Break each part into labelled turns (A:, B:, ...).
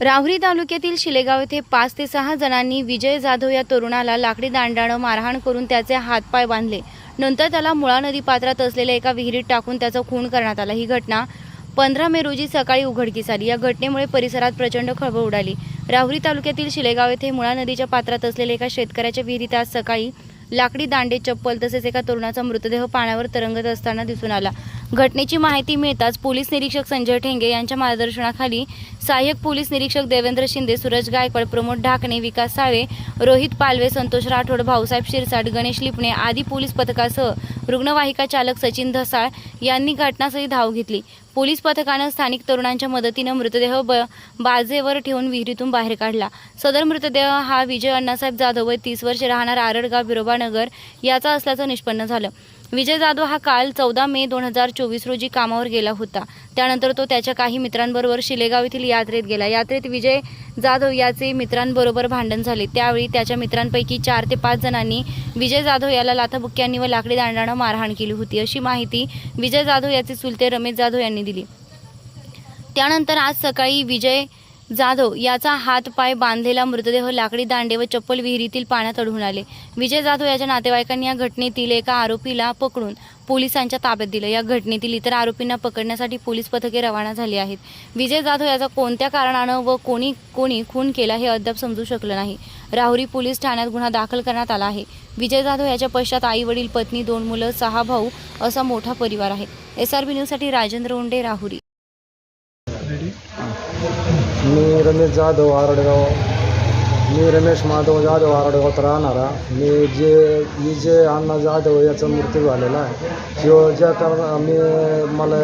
A: राहुरी तालुक्यातील शिलेगाव येथे पाच ते सहा जणांनी विजय जाधव या तरुणाला लाकडी दांडानं मारहाण करून त्याचे हातपाय बांधले. नंतर त्याला मुळा नदी पात्रात असलेल्या एका विहिरीत टाकून त्याचा खून करण्यात आला. ही घटना पंधरा मे रोजी सकाळी उघडकीस आली. या घटनेमुळे परिसरात प्रचंड खळबळ उडाली. राहुरी तालुक्यातील शिलेगाव येथे मुळा नदीच्या पात्रात असलेल्या एका शेतकऱ्याच्या विहिरीत आज सकाळी लाकडी दांडे चप्पल तसेच एका तरुणाचा मृतदेह पाण्यावर तरंगत असताना दिसून आला. घटनेची माहिती मिळताच पोलीस निरीक्षक संजय ठेंगे यांच्या मार्गदर्शनाखाली सहाय्यक पोलीस निरीक्षक देवेंद्र शिंदे सूरज गायकवाड प्रमोद ढाकणे विकास साळे रोहित पालवे संतोष राठोड भाऊसाहेब शिरसाट गणेश लिपणे आदी पोलीस पथकासह रुग्णवाहिका चालक सचिन धसाळ यांनी घटनास्थळी धाव घेतली. पोलीस पथकानं स्थानिक तरुणांच्या मदतीनं मृतदेह ब बाजेवर ठेवून विहिरीतून बाहेर काढला. सदर मृतदेह हा विजय अण्णासाहेब जाधव वय तीस वर्ष राहणार आरडगाव बिरोबानगर याचा असल्याचं निष्पन्न झालं. विजय जाधव हा काल चौदा मे दोन हजार चोवीस रोजी कामावर गेला होता. त्यानंतर तो त्याच्या काही मित्रांबरोबर शिलेगाव येथील यात्रेत गेला. यात्रेत विजय जाधव याचे मित्रांबरोबर भांडण झाले. त्यावेळी त्याच्या मित्रांपैकी चार ते पाच जणांनी विजय जाधव याला लाथाबुक्क्यांनी व लाकडी दांडानं मारहाण केली होती अशी माहिती विजय जाधव याचे चुलते रमेश जाधव यांनी दिली. त्यानंतर आज सकाळी विजय जाधव याचा हात पाय बांधलेला मृतदेह लाकडी दांडे व चप्पल विहिरीतील पाण्यात अडून आले. विजय जाधव याच्या नातेवाईकांनी या घटनेतील एका आरोपीला पकडून पोलिसांच्या ताब्यात दिलं. या घटनेतील इतर आरोपींना पकडण्यासाठी पोलीस पथके रवाना झाली आहेत. विजय जाधव याचा कोणत्या कारणानं व कोणी कोणी खून केला हे अद्याप समजू शकलं नाही. राहुरी पोलीस ठाण्यात गुन्हा दाखल करण्यात आला आहे. विजय जाधव याच्या पश्चात आई वडील पत्नी दोन मुलं सहा भाऊ असा मोठा परिवार आहे. एस आर बी न्यूजसाठी राजेंद्र उंडे राहुरी.
B: मी रमेश जाधव आरडगाव. मी रमेश माधव जाधव आरडगावात राहणारा. मी जे मी जे अण्णा जाधव याचा मृत्यू झालेला आहे किंवा ज्या कारण मी मला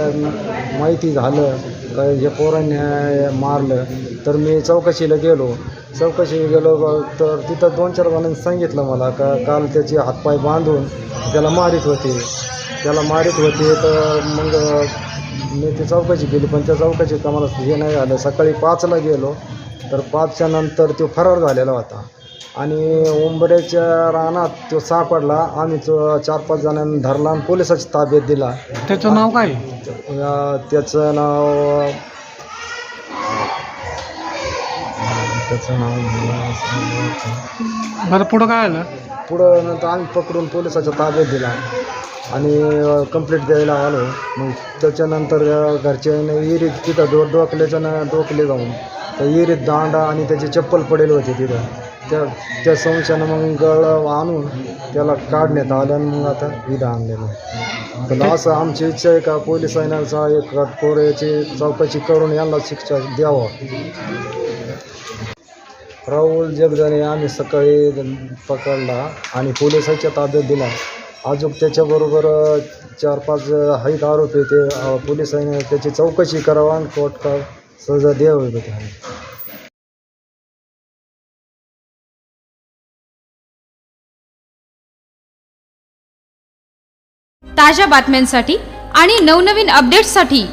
B: माहिती झालं का हे पोरांनी मारलं तर मी चौकशीला गेलो. चौकशीला गेलो तर तिथं दोन चार जणांनी सांगितलं मला का काल त्याचे हातपाय बांधून त्याला मारित होते. त्याला मारित होते तर मग मी ती चौकशी केली पण त्या चौकशीत आम्हाला हे नाही झालं. सकाळी पाचला गेलो तर पाचच्या नंतर तो फरार झालेला होता. आणि उंबऱ्याच्या रानात तो सापडला आम्ही तो चार पाच जणांनी धरला आणि पोलिसाची ताब्यात दिला.
C: त्याचं नाव काय?
B: त्याचं नाव त्याचं नाव
C: बरं पुढं काय आलं?
B: पुढं नंतर आम्ही पकडून पोलिसाच्या ताब्यात दिला. आणि कंप्लेंट द्यायला आलो. मग त्याच्यानंतर अ, घरच्याने विहिरीत तिथं डो डोकल्याच्यानं डोकले जाऊन त्या विहिरीत दांडा आणि त्याची चप्पल पडेल होती तिथं. त्या त्या संशयानं मग गळ आणून त्याला काढण्यात आलं आणि मग आता इथं आणलेलं आहे. तर असं आमची इच्छा आहे का पोलिसांचा एक याची चौकशी करून यांना शिक्षा द्यावं? राहुल जगदाने आम्ही सकाळी पकडला आणि पोलिसाच्या ताब्यात दिला. अजून त्याच्याबरोबर चार पाच अ, आरोपी ते पोलिसांनी त्याची चौकशी करावा आणि कोर्ट का सजा द्यावी त्याला
D: ताज्या बातम्यांसाठी आणि नवनवीन अपडेट्ससाठी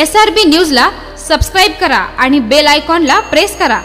D: एस आर बी न्यूजला सबस्क्राईब करा आणि बेल आयकॉनला प्रेस करा.